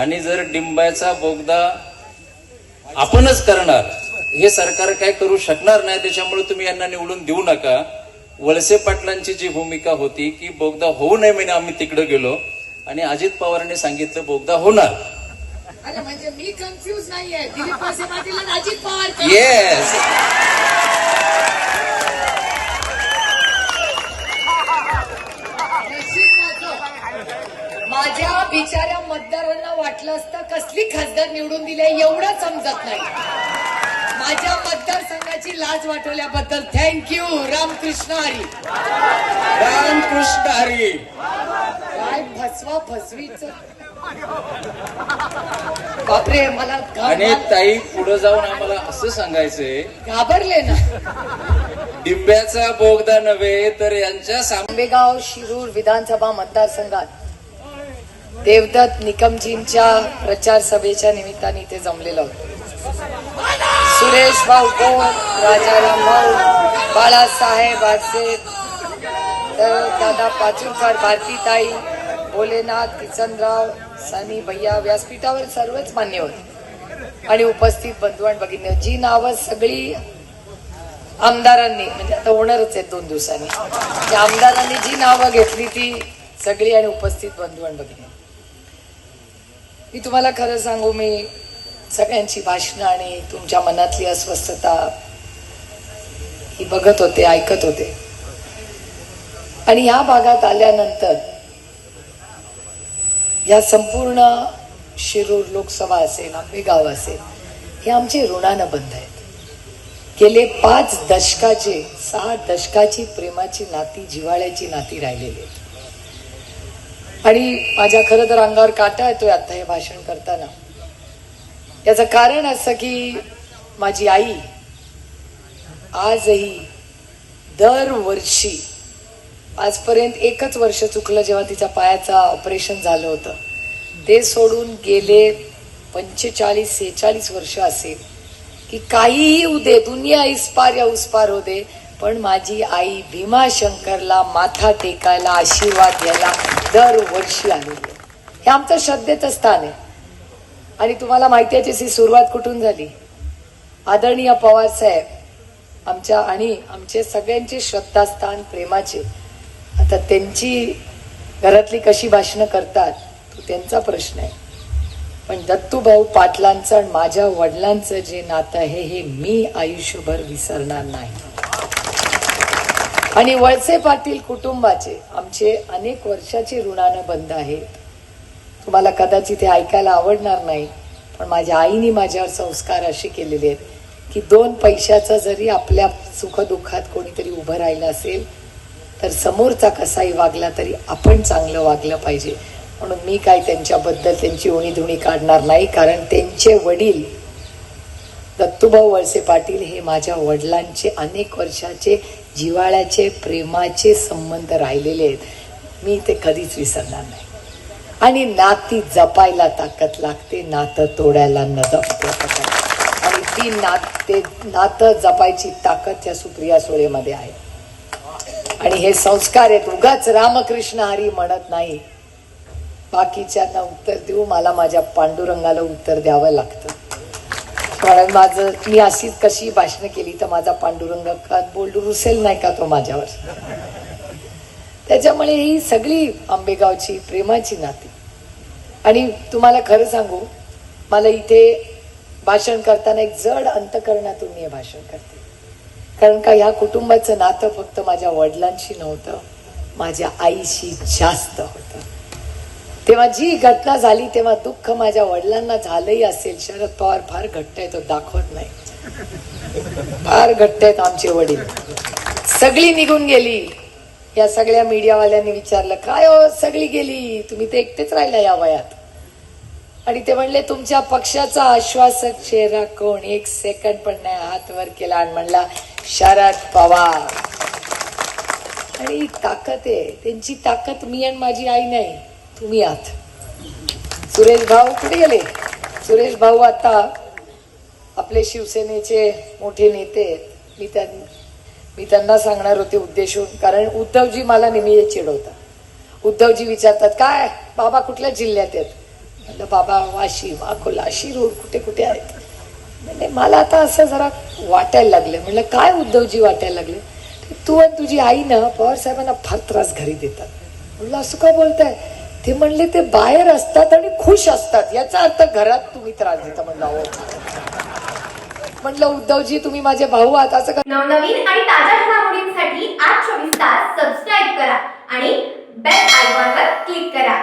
आणि जर डिंबाचा बोगदा आपणच करणार हे सरकार काय करू शकणार नाही त्याच्यामुळे तुम्ही यांना निवडून देऊ नका. वळसे पाटलांची जी भूमिका होती की बोगदा होऊ नये म्हणे आम्ही तिकडे गेलो आणि अजित पवारांनी सांगितलं बोगदा होणार. अरे म्हणजे मी कन्फ्युज नाहीये. दिलीप वळसे पाटील आणि अजित पवार? येस वाटलं असतं कसली खासदार निवडून दिले एवढं समजत नाही. माझ्या मतदारसंघाची लाज वाटवल्याबद्दल थँक्यू रामकृष्ण हरी. रामकृष्ण हरी. काय फसवा फसवीच. बापरे मला आणि ताई पुढे जाऊन आम्हाला असं सांगायचंय घाबरले ना. डिंब्याचा बोगदा नव्हे तर यांच्या साम आंबेगाव शिरूर विधानसभा मतदारसंघात देवदत्त निकमजींच्या प्रचार सभेच्या निमित्ताने इथे जमलेलं होतं सुरेश भाऊ कोण? राजाराम भाऊ? बाळासाहेब आसे? तर दादा पाचूरकर भारतीताई भोलेनाथ किचनराव सनी भैया व्यासपीठावर सर्वच मान्य होते. आणि उपस्थित बंधू आणि भगिनी जी नावं सगळी आमदारांनी म्हणजे आता होणारच आहेत दोन दिवसांनी. आमदारांनी जी नावं घेतली ती सगळी आणि उपस्थित बंधू आणि भगिनी मी तुम्हाला खरं सांगू मी सगळ्यांची भाषणं आणि तुमच्या मनातली अस्वस्थता ही बघत होते ऐकत होते. आणि या भागात आल्यानंतर या संपूर्ण शिरूर लोकसभा असेल आंबेगाव असेल हे आमचे ऋणानं बंध आहेत. गेले पाच दशकाचे सहा दशकाची प्रेमाची नाती जिव्हाळ्याची नाती राहिलेली आहेत. आणि माझ्या खरं तर अंगावर काटा येतोय आता हे भाषण करताना. याचं कारण असं की माझी आई आजही दरवर्षी आजपर्यंत एकच वर्ष चुकलं जेव्हा तिच्या पायाचं ऑपरेशन झालं होतं. ते सोडून गेले पंचेचाळीस सेहेचाळीस वर्ष असेल की काहीही उदे दुनिया दुनिया इस्पार या उस्पार हो दे. पण माझी आई भीमाशंकरला माथा टेकायला आशीर्वाद द्यायला दरवर्षी आलेली आहे. हे आमचं श्रद्धेचं स्थान आहे. आणि तुम्हाला माहिती आहे त्याची सुरुवात कुठून झाली? आदरणीय पवार साहेब आमच्या आणि आमचे सगळ्यांचे श्रद्धास्थान प्रेमाचे. आता त्यांची घरातली कशी भाषणं करतात तो त्यांचा प्रश्न आहे. पण दत्तूभाऊ पाटलांचं आणि माझ्या वडिलांचं जे नातं आहे हे मी आयुष्यभर विसरणार नाही. आणि वळसे पाटील कुटुंबाचे आमचे अनेक वर्षाचे ऋणानं बंद आहेत. तुम्हाला कदाचित हे ऐकायला आवडणार नाही पण माझ्या आईने माझ्यावर संस्कार असे केलेले आहेत की दोन पैशाचा जरी आपल्या सुखदुःखात कोणीतरी उभं राहिलं असेल तर समोरचा कसाही वागला तरी आपण चांगलं वागलं पाहिजे. म्हणून मी काय त्यांच्याबद्दल त्यांची उणीधुणी काढणार नाही कारण त्यांचे वडील दत्तूभाऊ वळसे पाटील हे माझ्या वडिलांचे अनेक वर्षाचे जिव्हाळ्याचे प्रेमाचे संबंध राहिलेले आहेत. मी ते कधीच विसरणार नाही. आणि नाती जपायला ताकद लागते नातं तोडायला न आणि ती नाते नातं जपायची ताकद त्या सुप्रिया सोळेमध्ये आहे. आणि हे संस्कार आहेत. उगाच रामकृष्ण हरी म्हणत नाही. बाकीच्यांना उत्तर देऊ मला माझ्या पांडुरंगाला उत्तर द्यावं लागतं. कारण माझं मी अशीच कशी भाषणं केली तर माझा पांडुरंग खात बोल रुसेल नाही का तो माझ्यावर? त्याच्यामुळे ही सगळी आंबेगावची प्रेमाची नाती. आणि तुम्हाला खरं सांगू मला इथे भाषण करताना एक जड अंतकरणातून मी हे भाषण करते. कारण का ह्या कुटुंबाचं नातं फक्त माझ्या वडिलांशी नव्हतं माझ्या आईशी जास्त होतं. तेव्हा जी घटना झाली तेव्हा दुःख माझ्या वडिलांना झालंही असेल. शरद पवार फार घट्ट आहे तो दाखवत नाही. फार घट्ट आहेत आमचे वडील. सगळी निघून गेली. या सगळ्या मीडियावाल्यांनी विचारलं काय हो सगळी गेली? तुम्ही ते एकटेच राहिला या वयात. आणि ते म्हणले तुमच्या पक्षाचा आश्वासक चेहरा कोण? एक सेकंड पण नाही हात वर केला. आणि म्हणला शरद पवार. आणि ताकद आहे. त्यांची ताकद मी आणि माझी आई नाही. तुम्ही आहात सुरेश भाऊ कुठे गेले? सुरेश भाऊ आता आपले शिवसेनेचे मोठे नेते आहेत. मी त्यां मी त्यांना सांगणार होते उद्देशून कारण उद्धवजी मला नेहमी चिडवतात. उद्धवजी विचारतात काय? बाबा कुठल्या जिल्ह्यात आहेत? म्हणलं बाबा वाशिम अकोला शिरूर कुठे कुठे आहेत? म्हणजे मला आता असं जरा वाटायला लागलं. म्हणलं काय उद्धवजी वाटायला लागले? तू आणि तुझी आई ना पवार साहेबांना फार त्रास घरी देतात. म्हणलं असं का बोलताय? ते म्हणले ते बाहेर असतात आणि खुश असतात. याचा अर्थ घरात तुम्ही त्रास देता म्हणलं अहो. म्हणलं उद्धवजी तुम्ही माझे भाऊ आहात. असं का नवनवीन आणि ताज्या घडामोडींसाठी आज चोवीस तास सबस्क्राईब करा आणि बेल आयकॉनवर क्लिक करा.